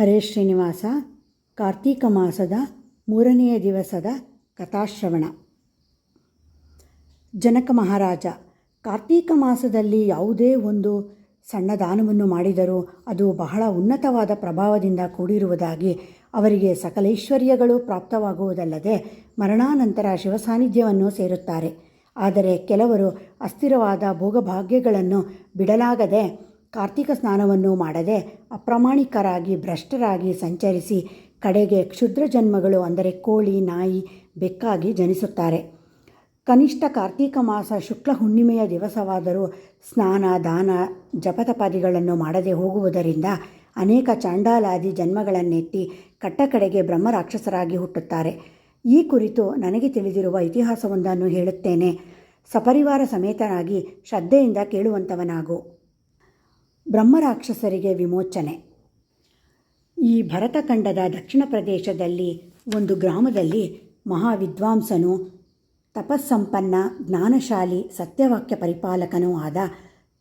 ಹರೇ ಶ್ರೀನಿವಾಸ, ಕಾರ್ತೀಕ ಮಾಸದ ಮೂರನೆಯ ದಿವಸದ ಕಥಾಶ್ರವಣ. ಜನಕ ಮಹಾರಾಜ, ಕಾರ್ತೀಕ ಮಾಸದಲ್ಲಿ ಯಾವುದೇ ಒಂದು ಸಣ್ಣ ದಾನವನ್ನು ಮಾಡಿದರೂ ಅದು ಬಹಳ ಉನ್ನತವಾದ ಪ್ರಭಾವದಿಂದ ಕೂಡಿರುವುದಾಗಿ ಅವರಿಗೆ ಸಕಲೈಶ್ವರ್ಯಗಳು ಪ್ರಾಪ್ತವಾಗುವುದಲ್ಲದೆ ಮರಣಾನಂತರ ಶಿವಸಾನ್ನಿಧ್ಯವನ್ನು ಸೇರುತ್ತಾರೆ. ಆದರೆ ಕೆಲವರು ಅಸ್ಥಿರವಾದ ಭೋಗಭಾಗ್ಯಗಳನ್ನು ಬಿಡಲಾಗದೆ ಕಾರ್ತಿಕ ಸ್ನಾನವನ್ನು ಮಾಡದೆ ಅಪ್ರಾಮಾಣಿಕರಾಗಿ, ಭ್ರಷ್ಟರಾಗಿ ಸಂಚರಿಸಿ ಕಡೆಗೆ ಕ್ಷುದ್ರ ಜನ್ಮಗಳು ಅಂದರೆ ಕೋಳಿ, ನಾಯಿ ಬೆಕ್ಕಾಗಿ ಜನಿಸುತ್ತಾರೆ. ಕನಿಷ್ಠ ಕಾರ್ತೀಕ ಮಾಸ ಶುಕ್ಲ ಹುಣ್ಣಿಮೆಯ ದಿವಸವಾದರೂ ಸ್ನಾನ, ದಾನ, ಜಪತಪಾದಿಗಳನ್ನು ಮಾಡದೆ ಹೋಗುವುದರಿಂದ ಅನೇಕ ಚಾಂಡಾಲಾದಿ ಜನ್ಮಗಳನ್ನೆತ್ತಿ ಕಟ್ಟಕಡೆಗೆ ಬ್ರಹ್ಮರಾಕ್ಷಸರಾಗಿ ಹುಟ್ಟುತ್ತಾರೆ. ಈ ಕುರಿತು ನನಗೆ ತಿಳಿದಿರುವ ಇತಿಹಾಸವೊಂದನ್ನು ಹೇಳುತ್ತೇನೆ. ಸಪರಿವಾರ ಸಮೇತನಾಗಿ ಶ್ರದ್ಧೆಯಿಂದ ಕೇಳುವಂಥವನಾಗು ಬ್ರಹ್ಮರಾಕ್ಷಸರಿಗೆ ವಿಮೋಚನೆ. ಈ ಭರತಖಂಡದ ದಕ್ಷಿಣ ಪ್ರದೇಶದಲ್ಲಿ ಒಂದು ಗ್ರಾಮದಲ್ಲಿ ಮಹಾವಿದ್ವಾಂಸನು, ತಪಸ್ಸಂಪನ್ನ, ಜ್ಞಾನಶಾಲಿ, ಸತ್ಯವಾಕ್ಯ ಪರಿಪಾಲಕನೂ ಆದ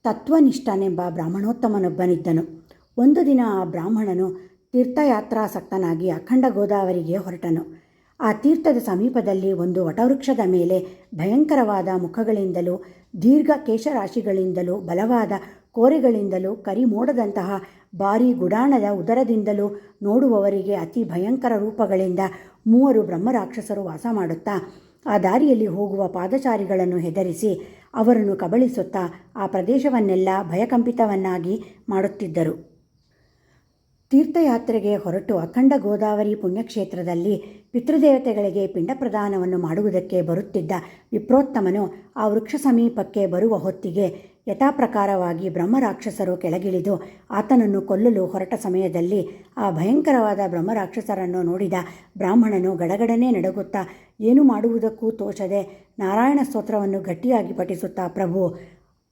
ತತ್ವನಿಷ್ಠನೆಂಬ ಬ್ರಾಹ್ಮಣೋತ್ತಮನೊಬ್ಬನಿದ್ದನು. ಒಂದು ದಿನ ಆ ಬ್ರಾಹ್ಮಣನು ತೀರ್ಥಯಾತ್ರಾಸಕ್ತನಾಗಿ ಅಖಂಡ ಗೋದಾವರಿಗೆ ಹೊರಟನು. ಆ ತೀರ್ಥದ ಸಮೀಪದಲ್ಲಿ ಒಂದು ವಟವೃಕ್ಷದ ಮೇಲೆ ಭಯಂಕರವಾದ ಮುಖಗಳಿಂದಲೂ, ದೀರ್ಘ ಕೇಶರಾಶಿಗಳಿಂದಲೂ, ಬಲವಾದ ಕೋರೆಗಳಿಂದಲೂ ಕರಿಮೋಡದಂತಹ ಭಾರೀ ಗುಡಾಣದ ಉದರದಿಂದಲೂ ನೋಡುವವರಿಗೆ ಅತಿ ಭಯಂಕರ ರೂಪಗಳಿಂದ ಮೂವರು ಬ್ರಹ್ಮರಾಕ್ಷಸರು ವಾಸ ಮಾಡುತ್ತಾ, ಆ ದಾರಿಯಲ್ಲಿ ಹೋಗುವ ಪಾದಚಾರಿಗಳನ್ನು ಹೆದರಿಸಿ ಅವರನ್ನು ಕಬಳಿಸುತ್ತಾ ಆ ಪ್ರದೇಶವನ್ನೆಲ್ಲ ಭಯಕಂಪಿತವನ್ನಾಗಿ ಮಾಡುತ್ತಿದ್ದರು. ತೀರ್ಥಯಾತ್ರೆಗೆ ಹೊರಟು ಅಖಂಡ ಗೋದಾವರಿ ಪುಣ್ಯಕ್ಷೇತ್ರದಲ್ಲಿ ಪಿತೃದೇವತೆಗಳಿಗೆ ಪಿಂಡ ಪ್ರದಾನವನ್ನು ಮಾಡುವುದಕ್ಕೆ ಬರುತ್ತಿದ್ದ ವಿಪ್ರೋತ್ತಮನು ಆ ವೃಕ್ಷ ಸಮೀಪಕ್ಕೆ ಬರುವ ಹೊತ್ತಿಗೆ ಯಥಾಪ್ರಕಾರವಾಗಿ ಬ್ರಹ್ಮರಾಕ್ಷಸರು ಕೆಳಗಿಳಿದು ಆತನನ್ನು ಕೊಲ್ಲಲು ಹೊರಟ ಸಮಯದಲ್ಲಿ ಆ ಭಯಂಕರವಾದ ಬ್ರಹ್ಮರಾಕ್ಷಸರನ್ನು ನೋಡಿದ ಬ್ರಾಹ್ಮಣನು ಗಡಗಡನೆ ನಡುಗುತ್ತಾ, ಏನು ಮಾಡುವುದಕ್ಕೂ ತೋಚದೆ ನಾರಾಯಣ ಸ್ತೋತ್ರವನ್ನು ಗಟ್ಟಿಯಾಗಿ ಪಠಿಸುತ್ತಾ ಪ್ರಭು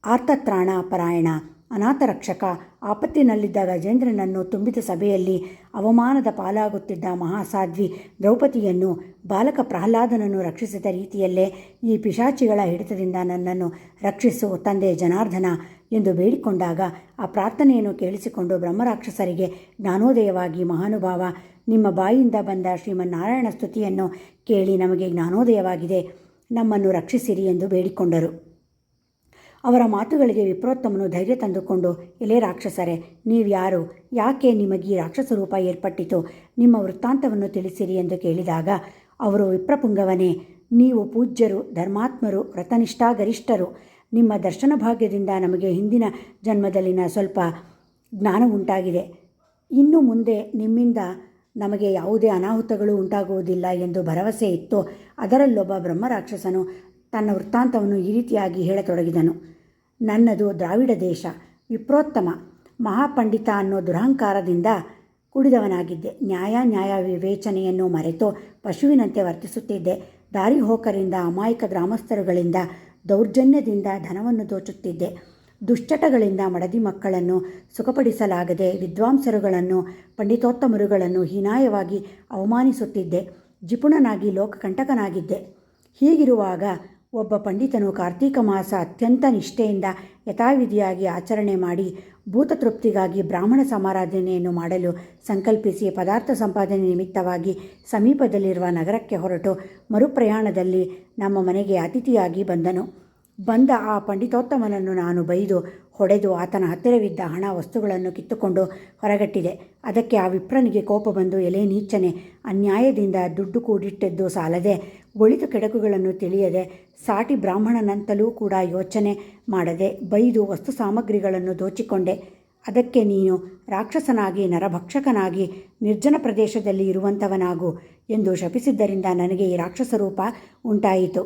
ಆರ್ತತ್ರಾಣ ಪರಾಯಣ ಅನಾಥ ರಕ್ಷಕ ಆಪತ್ತಿನಲ್ಲಿದ್ದ ಗಜೇಂದ್ರನನ್ನು ತುಂಬಿದ ಸಭೆಯಲ್ಲಿ ಅವಮಾನದ ಪಾಲಾಗುತ್ತಿದ್ದ ಮಹಾಸಾಧ್ವಿ ದ್ರೌಪದಿಯನ್ನು ಬಾಲಕ ಪ್ರಹ್ಲಾದನನ್ನು ರಕ್ಷಿಸಿದ ರೀತಿಯಲ್ಲೇ ಈ ಪಿಶಾಚಿಗಳ ಹಿಡಿತದಿಂದ ನನ್ನನ್ನು ರಕ್ಷಿಸು ತಂದೆ ಜನಾರ್ದನ ಎಂದು ಬೇಡಿಕೊಂಡಾಗ ಆ ಪ್ರಾರ್ಥನೆಯನ್ನು ಕೇಳಿಸಿಕೊಂಡು ಬ್ರಹ್ಮರಾಕ್ಷಸರಿಗೆ ಜ್ಞಾನೋದಯವಾಗಿ ಮಹಾನುಭಾವ, ನಿಮ್ಮ ಬಾಯಿಯಿಂದ ಬಂದ ಶ್ರೀಮನ್ನಾರಾಯಣ ಸ್ತುತಿಯನ್ನು ಕೇಳಿ ನಮಗೆ ಜ್ಞಾನೋದಯವಾಗಿದೆ. ನಮ್ಮನ್ನು ರಕ್ಷಿಸಿರಿ ಎಂದು ಬೇಡಿಕೊಂಡರು. ಅವರ ಮಾತುಗಳಿಗೆ ವಿಪ್ರೋತ್ತಮನು ಧೈರ್ಯ ತಂದುಕೊಂಡು, ಎಲೆ ರಾಕ್ಷಸರೇ ನೀವ್ಯಾರು ಯಾಕೆ ನಿಮಗೀ ರಾಕ್ಷಸ ರೂಪ ಏರ್ಪಟ್ಟಿತು? ನಿಮ್ಮ ವೃತ್ತಾಂತವನ್ನು ತಿಳಿಸಿರಿ ಎಂದು ಕೇಳಿದಾಗ, ಅವರು ವಿಪ್ರಪುಂಗವನೇ, ನೀವು ಪೂಜ್ಯರು, ಧರ್ಮಾತ್ಮರು ವ್ರತನಿಷ್ಠಾಗರಿಷ್ಠರು ನಿಮ್ಮ ದರ್ಶನ ಭಾಗ್ಯದಿಂದ ನಮಗೆ ಹಿಂದಿನ ಜನ್ಮದಲ್ಲಿನ ಸ್ವಲ್ಪ ಜ್ಞಾನ ಉಂಟಾಗಿದೆ. ಇನ್ನು ಮುಂದೆ ನಿಮ್ಮಿಂದ ನಮಗೆ ಯಾವುದೇ ಅನಾಹುತಗಳು ಉಂಟಾಗುವುದಿಲ್ಲ ಎಂದು ಭರವಸೆ ಇತ್ತು ಅದರಲ್ಲೊಬ್ಬ ಬ್ರಹ್ಮರಾಕ್ಷಸನು ತನ್ನ ವೃತ್ತಾಂತವನ್ನು ಈ ರೀತಿಯಾಗಿ ಹೇಳತೊಡಗಿದನು. ನನ್ನದು ದ್ರಾವಿಡ ದೇಶ, ವಿಪ್ರೋತ್ತಮ, ಮಹಾಪಂಡಿತ ಅನ್ನೋ ದುರಹಂಕಾರದಿಂದ ಕುಡಿದವನಾಗಿದ್ದೆ. ನ್ಯಾಯ ನ್ಯಾಯ ವಿವೇಚನೆಯನ್ನು ಮರೆತು ಪಶುವಿನಂತೆ ವರ್ತಿಸುತ್ತಿದ್ದೆ. ದಾರಿ ಹೋಕರಿಂದ, ಅಮಾಯಕ ಗ್ರಾಮಸ್ಥರುಗಳಿಂದ, ದೌರ್ಜನ್ಯದಿಂದ ಧನವನ್ನು ದೋಚುತ್ತಿದ್ದೆ. ದುಶ್ಚಟಗಳಿಂದ ಮಡದಿ ಮಕ್ಕಳನ್ನು ಸುಖಪಡಿಸಲಾಗದೆ ವಿದ್ವಾಂಸರುಗಳನ್ನು, ಪಂಡಿತೋತ್ತಮರುಗಳನ್ನು ಹೀನಾಯವಾಗಿ ಅವಮಾನಿಸುತ್ತಿದ್ದೆ. ಜಿಪುಣನಾಗಿ ಲೋಕಕಂಟಕನಾಗಿದ್ದೆ. ಹೀಗಿರುವಾಗ ಒಬ್ಬ ಪಂಡಿತನು ಕಾರ್ತೀಕ ಮಾಸ ಅತ್ಯಂತ ನಿಷ್ಠೆಯಿಂದ ಯಥಾವಿಧಿಯಾಗಿ ಆಚರಣೆ ಮಾಡಿ ಭೂತತೃಪ್ತಿಗಾಗಿ ಬ್ರಾಹ್ಮಣ ಸಮಾರಾಧನೆಯನ್ನು ಮಾಡಲು ಸಂಕಲ್ಪಿಸಿ ಪದಾರ್ಥ ಸಂಪಾದನೆ ನಿಮಿತ್ತವಾಗಿ ಸಮೀಪದಲ್ಲಿರುವ ನಗರಕ್ಕೆ ಹೊರಟು ಮರುಪ್ರಯಾಣದಲ್ಲಿ ನಮ್ಮ ಮನೆಗೆ ಅತಿಥಿಯಾಗಿ ಬಂದನು. ಬಂದ ಆ ಪಂಡಿತೋತ್ತಮನನ್ನು ನಾನು ಬೈದು ಹೊಡೆದು ಆತನ ಹತ್ತಿರವಿದ್ದ ಹಣ ವಸ್ತುಗಳನ್ನು ಕಿತ್ತುಕೊಂಡು ಹೊರಗಟ್ಟಿದೆ. ಅದಕ್ಕೆ ಆ ವಿಪ್ರನಿಗೆ ಕೋಪ ಬಂದು ಎಲೆ ನೀಚನೆ, ಅನ್ಯಾಯದಿಂದ ದುಡ್ಡು ಕೂಡಿಟ್ಟದ್ದು ಸಾಲದೆ ಒಳಿತು ಕೆಡಕುಗಳನ್ನು ತಿಳಿಯದೆ ಸಾಟಿ ಬ್ರಾಹ್ಮಣನಂತಲೂ ಕೂಡ ಯೋಚನೆ ಮಾಡದೆ ಬೈದು ವಸ್ತು ಸಾಮಗ್ರಿಗಳನ್ನು ದೋಚಿಕೊಂಡೆ. ಅದಕ್ಕೆ ನೀನು ರಾಕ್ಷಸನಾಗಿ, ನರಭಕ್ಷಕನಾಗಿ, ನಿರ್ಜನ ಪ್ರದೇಶದಲ್ಲಿ ಇರುವಂಥವನಾಗು ಎಂದು ಶಪಿಸಿದ್ದರಿಂದ ನನಗೆ ಈ ರಾಕ್ಷಸ ರೂಪ ಉಂಟಾಯಿತು.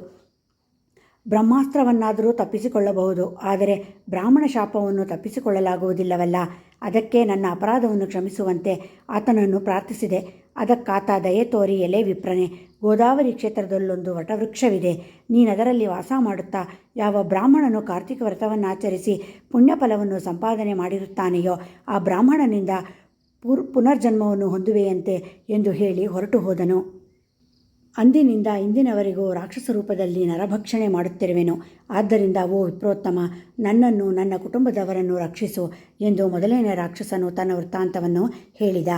ಬ್ರಹ್ಮಾಸ್ತ್ರವನ್ನಾದರೂ ತಪ್ಪಿಸಿಕೊಳ್ಳಬಹುದು, ಆದರೆ ಬ್ರಾಹ್ಮಣ ಶಾಪವನ್ನು ತಪ್ಪಿಸಿಕೊಳ್ಳಲಾಗುವುದಿಲ್ಲವಲ್ಲ. ಅದಕ್ಕೆ ನನ್ನ ಅಪರಾಧವನ್ನು ಕ್ಷಮಿಸುವಂತೆ ಆತನನ್ನು ಪ್ರಾರ್ಥಿಸಿದೆ. ಅದಕ್ಕಾತ ದಯೆ ತೋರಿ ಎಲೆ ವಿಪ್ರನೆ. ಗೋದಾವರಿ ಕ್ಷೇತ್ರದಲ್ಲೊಂದು ವಟವೃಕ್ಷವಿದೆ ನೀನದರಲ್ಲಿ ವಾಸ ಮಾಡುತ್ತಾ, ಯಾವ ಬ್ರಾಹ್ಮಣನು ಕಾರ್ತಿಕ ವ್ರತವನ್ನಾಚರಿಸಿ ಪುಣ್ಯಫಲವನ್ನು ಸಂಪಾದನೆ ಮಾಡಿರುತ್ತಾನೆಯೋ, ಆ ಬ್ರಾಹ್ಮಣನಿಂದ ಪುರ್, ಪುನರ್ಜನ್ಮವನ್ನು ಹೊಂದುವೆಯಂತೆ ಎಂದು ಹೇಳಿ ಹೊರಟು ಹೋದನು. ಅಂದಿನಿಂದ ಇಂದಿನವರೆಗೂ ರಾಕ್ಷಸ ರೂಪದಲ್ಲಿ ನರಭಕ್ಷಣೆ ಮಾಡುತ್ತಿರುವೆನು. ಆದ್ದರಿಂದ, ಓ ವಿಪ್ರೋತ್ತಮ, ನನ್ನನ್ನು, ನನ್ನ ಕುಟುಂಬದವರನ್ನು ರಕ್ಷಿಸು ಎಂದು ಮೊದಲನೇ ರಾಕ್ಷಸನು ತನ್ನ ವೃತ್ತಾಂತವನ್ನು ಹೇಳಿದ.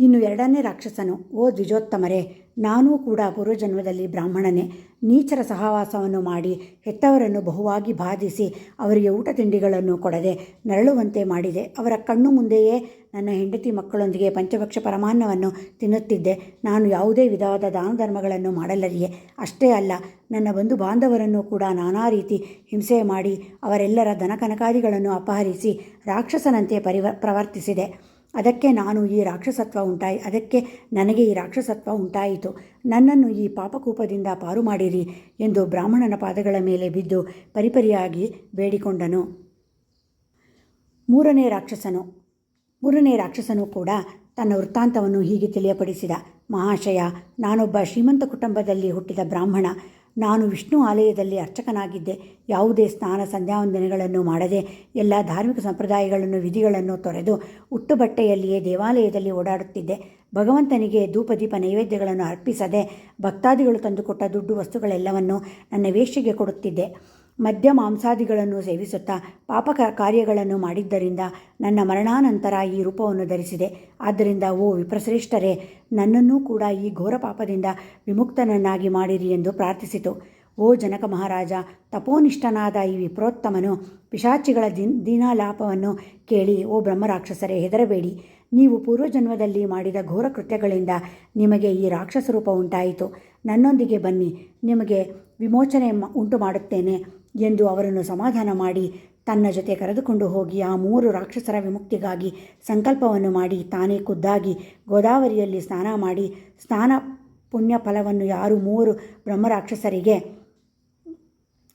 ಇನ್ನು ಎರಡನೇ ರಾಕ್ಷಸನು, ಓ ದ್ವಿಜೋತ್ತಮರೇ, ನಾನೂ ಕೂಡ ಪೂರ್ವಜನ್ಮದಲ್ಲಿ ಬ್ರಾಹ್ಮಣನೇ. ನೀಚರ ಸಹವಾಸವನ್ನು ಮಾಡಿ ಹೆತ್ತವರನ್ನು ಬಹುವಾಗಿ ಬಾಧಿಸಿ ಅವರಿಗೆ ಊಟ ತಿಂಡಿಗಳನ್ನು ಕೊಡದೆ ನರಳುವಂತೆ ಮಾಡಿದೆ. ಅವರ ಕಣ್ಣು ಮುಂದೆಯೇ ನನ್ನ ಹೆಂಡತಿ ಮಕ್ಕಳೊಂದಿಗೆ ಪಂಚಭಕ್ಷ ಪರಮಾನ್ನವನ್ನು ತಿನ್ನುತ್ತಿದ್ದೆ. ನಾನು ಯಾವುದೇ ವಿಧವಾದ ದಾನ ಧರ್ಮಗಳನ್ನು ಮಾಡಲರಿಯೆ. ಅಷ್ಟೇ ಅಲ್ಲ, ನನ್ನ ಬಂಧು ಬಾಂಧವರನ್ನು ಕೂಡ ನಾನಾ ರೀತಿ ಹಿಂಸೆ ಮಾಡಿ ಅವರೆಲ್ಲರ ದನಕನಕಾದಿಗಳನ್ನು ಅಪಹರಿಸಿ ರಾಕ್ಷಸನಂತೆ ಪರಿವ, ಪ್ರವರ್ತಿಸಿದೆ. ಅದಕ್ಕೆ ನಾನು ಈ ರಾಕ್ಷಸತ್ವ ಉಂಟಾಯಿ, ಅದಕ್ಕೆ ನನಗೆ ಈ ರಾಕ್ಷಸತ್ವ ಉಂಟಾಯಿತು. ನನ್ನನ್ನು ಈ ಪಾಪಕೂಪದಿಂದ ಪಾರು ಮಾಡಿರಿ ಎಂದು ಬ್ರಾಹ್ಮಣನ ಪಾದಗಳ ಮೇಲೆ ಬಿದ್ದು ಪರಿಪರಿಯಾಗಿ ಬೇಡಿಕೊಂಡನು. ಮೂರನೇ ರಾಕ್ಷಸನು. ಮೂರನೇ ರಾಕ್ಷಸನು ಕೂಡ ತನ್ನ ವೃತ್ತಾಂತವನ್ನು ಹೀಗೆ ತಿಳಿಯಪಡಿಸಿದ, ಮಹಾಶಯ, ನಾನೊಬ್ಬ ಶ್ರೀಮಂತ ಕುಟುಂಬದಲ್ಲಿ ಹುಟ್ಟಿದ ಬ್ರಾಹ್ಮಣ ನಾನು ವಿಷ್ಣು ಆಲಯದಲ್ಲಿ ಅರ್ಚಕನಾಗಿದ್ದೆ. ಯಾವುದೇ ಸ್ನಾನ ಸಂಧ್ಯಾವಂದನೆಗಳನ್ನು ಮಾಡದೆ ಎಲ್ಲ ಧಾರ್ಮಿಕ ಸಂಪ್ರದಾಯಗಳನ್ನು, ವಿಧಿಗಳನ್ನು ತೊರೆದು ಉಟ್ಟು ಬಟ್ಟೆಯಲ್ಲಿಯೇ ದೇವಾಲಯದಲ್ಲಿ ಓಡಾಡುತ್ತಿದ್ದೆ. ಭಗವಂತನಿಗೆ ಧೂಪದೀಪ ನೈವೇದ್ಯಗಳನ್ನು ಅರ್ಪಿಸದೆ ಭಕ್ತಾದಿಗಳು ತಂದುಕೊಟ್ಟ ದುಡ್ಡು ವಸ್ತುಗಳೆಲ್ಲವನ್ನು ನನ್ನ ವೇಷಿಗೆ ಕೊಡುತ್ತಿದ್ದೆ. ಮದ್ಯ ಮಾಂಸಾದಿಗಳನ್ನು ಸೇವಿಸುತ್ತಾ ಪಾಪ ಕಾರ್ಯಗಳನ್ನು ಮಾಡಿದ್ದರಿಂದ ನನ್ನ ಮರಣಾನಂತರ ಈ ರೂಪವನ್ನು ಧರಿಸಿದೆ. ಆದ್ದರಿಂದ ಓ ವಿಪ್ರಶ್ರೇಷ್ಠರೇ, ನನ್ನನ್ನೂ ಕೂಡ ಈ ಘೋರ ಪಾಪದಿಂದ ವಿಮುಕ್ತನನ್ನಾಗಿ ಮಾಡಿರಿ ಎಂದು ಪ್ರಾರ್ಥಿಸಿತು. ಓ ಜನಕ ಮಹಾರಾಜ, ತಪೋನಿಷ್ಠನಾದ ಈ ವಿಪ್ರೋತ್ತಮನು ಪಿಶಾಚಿಗಳ ದಿನ್ ದೀನಾಲಾಪವನ್ನು ಕೇಳಿ, ಓ ಬ್ರಹ್ಮರಾಕ್ಷಸರೇ, ಹೆದರಬೇಡಿ. ನೀವು ಪೂರ್ವಜನ್ಮದಲ್ಲಿ ಮಾಡಿದ ಘೋರ ಕೃತ್ಯಗಳಿಂದ ನಿಮಗೆ ಈ ರಾಕ್ಷಸ ರೂಪ ಉಂಟಾಯಿತು. ನನ್ನೊಂದಿಗೆ ಬನ್ನಿ, ನಿಮಗೆ ವಿಮೋಚನೆ ಉಂಟು ಮಾಡುತ್ತೇನೆ ಎಂದು ಅವರನ್ನು ಸಮಾಧಾನ ಮಾಡಿ ತನ್ನ ಜೊತೆ ಕರೆದುಕೊಂಡು ಹೋಗಿ ಆ ಮೂರು ರಾಕ್ಷಸರ ವಿಮುಕ್ತಿಗಾಗಿ ಸಂಕಲ್ಪವನ್ನು ಮಾಡಿ ತಾನೇ ಖುದ್ದಾಗಿ ಗೋದಾವರಿಯಲ್ಲಿ ಸ್ನಾನ ಮಾಡಿ ಸ್ನಾನ ಪುಣ್ಯ ಫಲವನ್ನು ಯಾರು ಮೂವರು ಬ್ರಹ್ಮರಾಕ್ಷಸರಿಗೆ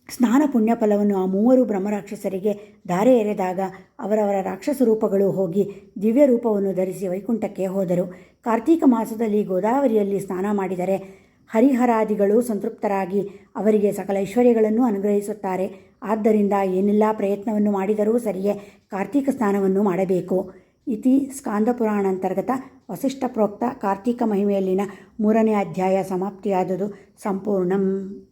ಸ್ನಾನ ಪುಣ್ಯ ಫಲವನ್ನು ಆ ಮೂವರು ಬ್ರಹ್ಮರಾಕ್ಷಸರಿಗೆ ಧಾರೆ ಎರೆದಾಗ ಅವರವರ ರಾಕ್ಷಸ ರೂಪಗಳು ಹೋಗಿ ದಿವ್ಯ ರೂಪವನ್ನು ಧರಿಸಿ ವೈಕುಂಠಕ್ಕೆ ಹೋದರು. ಕಾರ್ತೀಕ ಮಾಸದಲ್ಲಿ ಗೋದಾವರಿಯಲ್ಲಿ ಸ್ನಾನ ಮಾಡಿದರೆ ಹರಿಹರಾದಿಗಳು ಸಂತೃಪ್ತರಾಗಿ ಅವರಿಗೆ ಸಕಲ ಐಶ್ವರ್ಯಗಳನ್ನು ಅನುಗ್ರಹಿಸುತ್ತಾರೆ. ಆದ್ದರಿಂದ ಏನೆಲ್ಲ ಪ್ರಯತ್ನವನ್ನು ಮಾಡಿದರೂ ಸರಿಯೇ, ಕಾರ್ತೀಕ ಸ್ನಾನವನ್ನು ಮಾಡಬೇಕು. ಇತಿ ಸ್ಕಾಂದ ಪುರಾಣಾಂತರ್ಗತ ವಸಿಷ್ಠ ಪ್ರೋಕ್ತ ಕಾರ್ತೀಕ ಮಹಿಮೆಯಲ್ಲಿನ ಮೂರನೇ ಅಧ್ಯಾಯ ಸಮಾಪ್ತಿಯಾದುದು. ಸಂಪೂರ್ಣಂ.